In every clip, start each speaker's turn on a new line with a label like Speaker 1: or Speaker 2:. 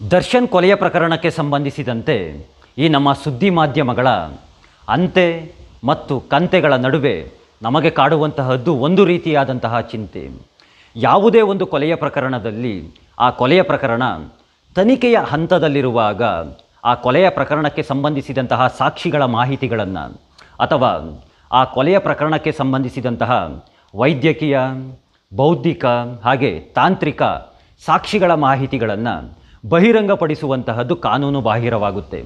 Speaker 1: ದರ್ಶನ್ ಕೊಲೆಯ ಪ್ರಕರಣಕ್ಕೆ ಸಂಬಂಧಿಸಿದಂತೆ ಈ ನಮ್ಮ ಸುದ್ದಿ ಮಾಧ್ಯಮಗಳ ಅಂತೆ ಮತ್ತು ಕಂತೆಗಳ ನಡುವೆ ನಮಗೆ ಕಾಡುವಂತಹದ್ದು ಒಂದು ರೀತಿಯಾದಂತಹ ಚಿಂತೆ. ಯಾವುದೇ ಒಂದು ಕೊಲೆಯ ಪ್ರಕರಣದಲ್ಲಿ ಆ ಕೊಲೆಯ ಪ್ರಕರಣ ತನಿಖೆಯ ಹಂತದಲ್ಲಿರುವಾಗ ಆ ಕೊಲೆಯ ಪ್ರಕರಣಕ್ಕೆ ಸಂಬಂಧಿಸಿದಂತಹ ಸಾಕ್ಷಿಗಳ ಮಾಹಿತಿಗಳನ್ನು ಅಥವಾ ಆ ಕೊಲೆಯ ಪ್ರಕರಣಕ್ಕೆ ಸಂಬಂಧಿಸಿದಂತಹ ವೈದ್ಯಕೀಯ, ಬೌದ್ಧಿಕ ಹಾಗೆ ತಾಂತ್ರಿಕ ಸಾಕ್ಷಿಗಳ ಮಾಹಿತಿಗಳನ್ನು ಬಹಿರಂಗಪಡಿಸುವಂತಹದ್ದು ಕಾನೂನು ಬಾಹಿರವಾಗುತ್ತೆ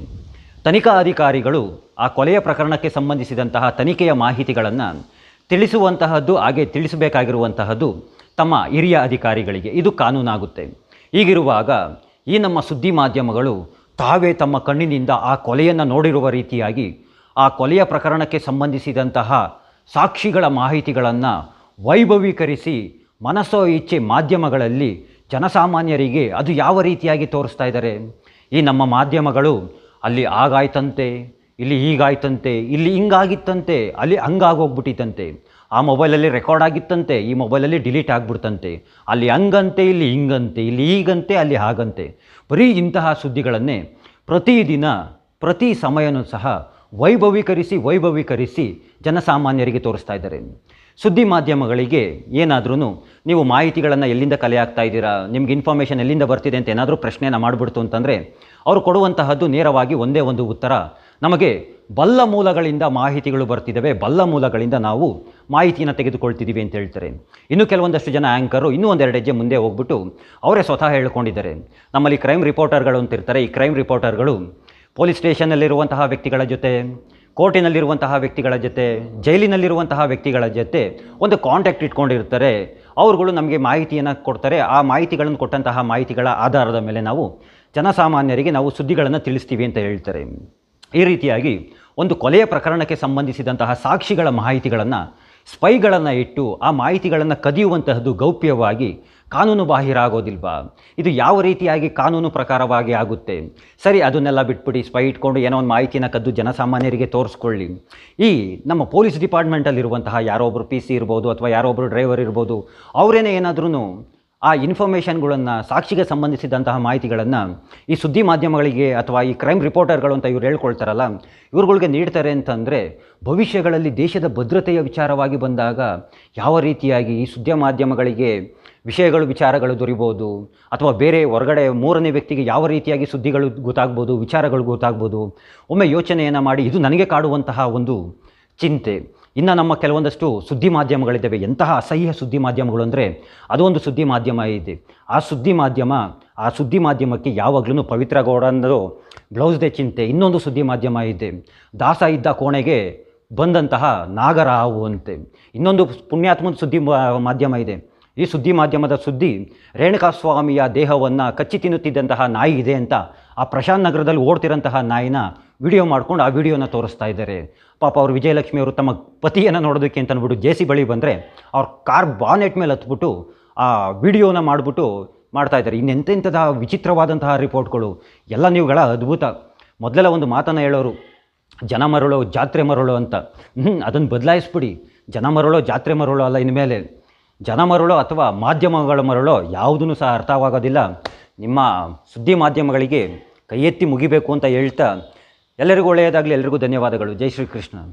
Speaker 1: ತನಿಖಾ ಅಧಿಕಾರಿಗಳು ಆ ಕೊಲೆಯ ಪ್ರಕರಣಕ್ಕೆ ಸಂಬಂಧಿಸಿದಂತಹ ತನಿಖೆಯ ಮಾಹಿತಿಗಳನ್ನು ತಿಳಿಸುವಂತಹದ್ದು, ಹಾಗೆ ತಿಳಿಸಬೇಕಾಗಿರುವಂತಹದ್ದು ತಮ್ಮ ಹಿರಿಯ ಅಧಿಕಾರಿಗಳಿಗೆ. ಇದು ಕಾನೂನಾಗುತ್ತೆ. ಹೀಗಿರುವಾಗ ಈ ನಮ್ಮ ಸುದ್ದಿ ಮಾಧ್ಯಮಗಳು ತಾವೇ ತಮ್ಮ ಕಣ್ಣಿನಿಂದ ಆ ಕೊಲೆಯನ್ನು ನೋಡಿರುವ ರೀತಿಯಾಗಿ ಆ ಕೊಲೆಯ ಪ್ರಕರಣಕ್ಕೆ ಸಂಬಂಧಿಸಿದಂತಹ ಸಾಕ್ಷಿಗಳ ಮಾಹಿತಿಗಳನ್ನು ವೈಭವೀಕರಿಸಿ ಮನಸ್ಸೋ ಇಚ್ಛೆ ಮಾಧ್ಯಮಗಳಲ್ಲಿ ಜನಸಾಮಾನ್ಯರಿಗೆ ಅದು ಯಾವ ರೀತಿಯಾಗಿ ತೋರಿಸ್ತಾ ಇದ್ದಾರೆ? ಈ ನಮ್ಮ ಮಾಧ್ಯಮಗಳು ಅಲ್ಲಿ ಆಗಾಯ್ತಂತೆ ಇಲ್ಲಿ ಹೀಗಾಯ್ತಂತೆ, ಇಲ್ಲಿ ಹಿಂಗಾಗಿತ್ತಂತೆ, ಅಲ್ಲಿ ಹಂಗಾಗೋಗ್ಬಿಟ್ಟಿತ್ತಂತೆ. ಆ ಮೊಬೈಲಲ್ಲಿ ರೆಕಾರ್ಡ್ ಆಗಿತ್ತಂತೆ, ಈ ಮೊಬೈಲಲ್ಲಿ ಡಿಲೀಟ್ ಆಗಿಬಿಡ್ತಂತೆ. ಅಲ್ಲಿ ಹಂಗಂತೆ, ಇಲ್ಲಿ ಹಿಂಗಂತೆ, ಇಲ್ಲಿ ಹೀಗಂತೆ, ಅಲ್ಲಿ ಹಾಗಂತೆ. ಬರೀ ಇಂತಹ ಸುದ್ದಿಗಳನ್ನೇ ಪ್ರತಿದಿನ, ಪ್ರತಿ ಸಮಯನೂ ಸಹ ವೈಭವೀಕರಿಸಿ ವೈಭವೀಕರಿಸಿ ಜನಸಾಮಾನ್ಯರಿಗೆ ತೋರಿಸ್ತಾ ಇದ್ದಾರೆ. ಸುದ್ದಿ ಮಾಧ್ಯಮಗಳಿಗೆ ಏನಾದ್ರೂ ನೀವು ಮಾಹಿತಿಗಳನ್ನು ಎಲ್ಲಿಂದ ಕಲೆ ಆಗ್ತಾ ಇದ್ದೀರಾ, ನಿಮ್ಗೆ ಇನ್ಫಾರ್ಮೇಷನ್ ಎಲ್ಲಿಂದ ಬರ್ತಿದೆ ಅಂತ ಏನಾದರೂ ಪ್ರಶ್ನೆಯನ್ನು ಮಾಡಿಬಿಡ್ತು ಅಂತಂದರೆ, ಅವರು ಕೊಡುವಂತಹದ್ದು ನೇರವಾಗಿ ಒಂದೇ ಒಂದು ಉತ್ತರ. ನಮಗೆ ಬಲ್ಲ ಮೂಲಗಳಿಂದ ಮಾಹಿತಿಗಳು ಬರ್ತಿದ್ದಾವೆ. ಬಲ್ಲ ಮೂಲಗಳಿಂದ ನಾವು ಮಾಹಿತಿಯನ್ನು ತೆಗೆದುಕೊಳ್ತಿದ್ದೀವಿ ಅಂತ ಹೇಳ್ತಾರೆ. ಇನ್ನು ಕೆಲವೊಂದಷ್ಟು ಜನ ಆ್ಯಂಕರು ಇನ್ನೂ ಒಂದೆರಡು ಹೆಜ್ಜೆ ಮುಂದೆ ಹೋಗ್ಬಿಟ್ಟು ಅವರೇ ಸ್ವತಃ ಹೇಳ್ಕೊಂಡಿದ್ದಾರೆ. ನಮ್ಮಲ್ಲಿ ಕ್ರೈಮ್ ರಿಪೋರ್ಟರ್ಗಳು ಅಂತಿರ್ತಾರೆ ಈ ಕ್ರೈಮ್ ರಿಪೋರ್ಟರ್ಗಳು ಪೊಲೀಸ್ ಸ್ಟೇಷನ್ನಲ್ಲಿರುವಂತಹ ವ್ಯಕ್ತಿಗಳ ಜೊತೆ, ಕೋರ್ಟಿನಲ್ಲಿರುವಂತಹ ವ್ಯಕ್ತಿಗಳ ಜೊತೆ, ಜೈಲಿನಲ್ಲಿರುವಂತಹ ವ್ಯಕ್ತಿಗಳ ಜೊತೆ ಒಂದು ಕಾಂಟ್ಯಾಕ್ಟ್ ಇಟ್ಕೊಂಡಿರ್ತಾರೆ. ಅವರುಗಳು ನಮಗೆ ಮಾಹಿತಿಯನ್ನು ಕೊಡ್ತಾರೆ. ಆ ಮಾಹಿತಿಗಳನ್ನು ಕೊಟ್ಟಂತಹ ಮಾಹಿತಿಗಳ ಆಧಾರದ ಮೇಲೆ ನಾವು ಜನಸಾಮಾನ್ಯರಿಗೆ ನಾವು ಸುದ್ದಿಗಳನ್ನು ತಿಳಿಸ್ತೀವಿ ಅಂತ ಹೇಳ್ತಾರೆ. ಈ ರೀತಿಯಾಗಿ ಒಂದು ಕೊಲೆಯ ಪ್ರಕರಣಕ್ಕೆ ಸಂಬಂಧಿಸಿದಂತಹ ಸಾಕ್ಷಿಗಳ ಮಾಹಿತಿಗಳನ್ನು ಸ್ಪೈಗಳನ್ನು ಇಟ್ಟು ಆ ಮಾಹಿತಿಗಳನ್ನು ಕದಿಯುವಂತಹದ್ದು ಗೌಪ್ಯವಾಗಿ ಕಾನೂನು ಬಾಹಿರ ಆಗೋದಿಲ್ವಾ ಇದು ಯಾವ ರೀತಿಯಾಗಿ ಕಾನೂನು ಪ್ರಕಾರವಾಗಿ ಆಗುತ್ತೆ? ಸರಿ, ಅದನ್ನೆಲ್ಲ ಬಿಟ್ಬಿಡಿ, ಸ್ಪೈ ಇಟ್ಕೊಂಡು ಏನೋ ಒಂದು ಮಾಹಿತಿನ ಕದ್ದು ಜನಸಾಮಾನ್ಯರಿಗೆ ತೋರಿಸ್ಕೊಳ್ಳಿ. ಈ ನಮ್ಮ ಪೊಲೀಸ್ ಡಿಪಾರ್ಟ್ಮೆಂಟಲ್ಲಿರುವಂತಹ ಯಾರೋ ಒಬ್ಬರು ಪಿ ಸಿ ಇರ್ಬೋದು ಅಥವಾ ಯಾರೊಬ್ಬರು ಡ್ರೈವರ್ ಇರ್ಬೋದು, ಅವರೇನೇ ಏನಾದ್ರೂ ಆ ಇನ್ಫಾರ್ಮೇಷನ್ಗಳನ್ನು, ಸಾಕ್ಷಿಗೆ ಸಂಬಂಧಿಸಿದಂತಹ ಮಾಹಿತಿಗಳನ್ನು ಈ ಸುದ್ದಿ ಮಾಧ್ಯಮಗಳಿಗೆ ಅಥವಾ ಈ ಕ್ರೈಮ್ ರಿಪೋರ್ಟರ್ಗಳು ಅಂತ ಇವ್ರು ಹೇಳ್ಕೊಳ್ತಾರಲ್ಲ, ಇವ್ರುಗಳಿಗೆ ನೀಡ್ತಾರೆ ಅಂತಂದರೆ ಭವಿಷ್ಯಗಳಲ್ಲಿ ದೇಶದ ಭದ್ರತೆಯ ವಿಚಾರವಾಗಿ ಬಂದಾಗ ಯಾವ ರೀತಿಯಾಗಿ ಈ ಸುದ್ದಿ ಮಾಧ್ಯಮಗಳಿಗೆ ವಿಷಯಗಳು, ವಿಚಾರಗಳು ದೊರಿಬೋದು, ಅಥವಾ ಬೇರೆ ಹೊರಗಡೆ ಮೂರನೇ ವ್ಯಕ್ತಿಗೆ ಯಾವ ರೀತಿಯಾಗಿ ಸುದ್ದಿಗಳು ಗೊತ್ತಾಗ್ಬೋದು, ವಿಚಾರಗಳು ಗೊತ್ತಾಗ್ಬೋದು, ಒಮ್ಮೆ ಯೋಚನೆಯನ್ನು ಮಾಡಿ ಇದು ನನಗೆ ಕಾಡುವಂತಹ ಒಂದು ಚಿಂತೆ. ಇನ್ನು ನಮ್ಮ ಕೆಲವೊಂದಷ್ಟು ಸುದ್ದಿ ಮಾಧ್ಯಮಗಳಿದ್ದಾವೆ. ಎಂತಹ ಅಸಹ್ಯ ಸುದ್ದಿ ಮಾಧ್ಯಮಗಳು ಅಂದರೆ ಅದೊಂದು ಸುದ್ದಿ ಮಾಧ್ಯಮ ಇದೆ ಆ ಸುದ್ದಿ ಮಾಧ್ಯಮ, ಆ ಸುದ್ದಿ ಮಾಧ್ಯಮಕ್ಕೆ ಯಾವಾಗಲೂ ಪವಿತ್ರ ಗೌಡ ಅನ್ನೋದು ಬ್ಲೌಸ್ದೆ ಚಿಂತೆ. ಇನ್ನೊಂದು ಸುದ್ದಿ ಮಾಧ್ಯಮ ಇದೆ ದಾಸ ಇದ್ದ ಕೋಣೆಗೆ ಬಂದಂತಹ ನಾಗರಾವು ಅಂತೆ. ಇನ್ನೊಂದು ಪುಣ್ಯಾತ್ಮದ ಸುದ್ದಿ ಮಾಧ್ಯಮ ಇದೆ. ಈ ಸುದ್ದಿ ಮಾಧ್ಯಮದ ಸುದ್ದಿ, ರೇಣುಕಾಸ್ವಾಮಿಯ ದೇಹವನ್ನು ಕಚ್ಚಿ ತಿನ್ನುತ್ತಿದ್ದಂತಹ ನಾಯಿ ಇದೆ ಅಂತ ಆ ಪ್ರಶಾಂತ್ ನಗರದಲ್ಲಿ ಓಡ್ತಿರೋಂತಹ ನಾಯಿನ ವಿಡಿಯೋ ಮಾಡ್ಕೊಂಡು ಆ ವಿಡಿಯೋನ ತೋರಿಸ್ತಾ ಇದ್ದಾರೆ. ಪಾಪ ಅವರು ವಿಜಯಲಕ್ಷ್ಮಿ ಅವರು ತಮ್ಮ ಪತಿಯನ್ನು ನೋಡೋದಕ್ಕೆ ಅಂತ ಅಂದ್ಬಿಟ್ಟು ಜೆ ಸಿ ಬಳಿ ಬಂದರೆ ಅವ್ರ ಕಾರ್ ಬಾನೆಟ್ ಮೇಲೆ ಹತ್ಬಿಟ್ಟು ಆ ವಿಡಿಯೋನ ಮಾಡಿಬಿಟ್ಟು ಮಾಡ್ತಾ ಇದ್ದಾರೆ. ಇನ್ನೆಂತೆಂಥದ ವಿಚಿತ್ರವಾದಂತಹ ರಿಪೋರ್ಟ್ಗಳು. ಎಲ್ಲ ನೀವುಗಳ ಅದ್ಭುತ. ಮೊದಲೆಲ್ಲ ಒಂದು ಮಾತನ್ನು ಹೇಳೋರು, ಜನ ಮರಳು, ಜಾತ್ರೆ ಮರಳು ಅಂತ. ಹ್ಞೂ ಅದನ್ನು ಬದಲಾಯಿಸ್ಬಿಡಿ. ಜನ ಮರಳು, ಜಾತ್ರೆ ಮರಳು ಅಲ್ಲ ಇನ್ಮೇಲೆ. ಜನ ಮರಳು ಅಥವಾ ಮಾಧ್ಯಮಗಳ ಮರಳು ಯಾವುದೂ ಸಹ ಅರ್ಥವಾಗೋದಿಲ್ಲ. ನಿಮ್ಮ ಸುದ್ದಿ ಮಾಧ್ಯಮಗಳಿಗೆ ಕೈ ಎತ್ತಿ ಮುಗಿಬೇಕು ಅಂತ ಹೇಳ್ತಾ ಎಲ್ಲರಿಗೂ ಒಳ್ಳೆಯದಾಗಲಿ ಎಲ್ಲರಿಗೂ ಧನ್ಯವಾದಗಳು. ಜೈ ಶ್ರೀಕೃಷ್ಣ.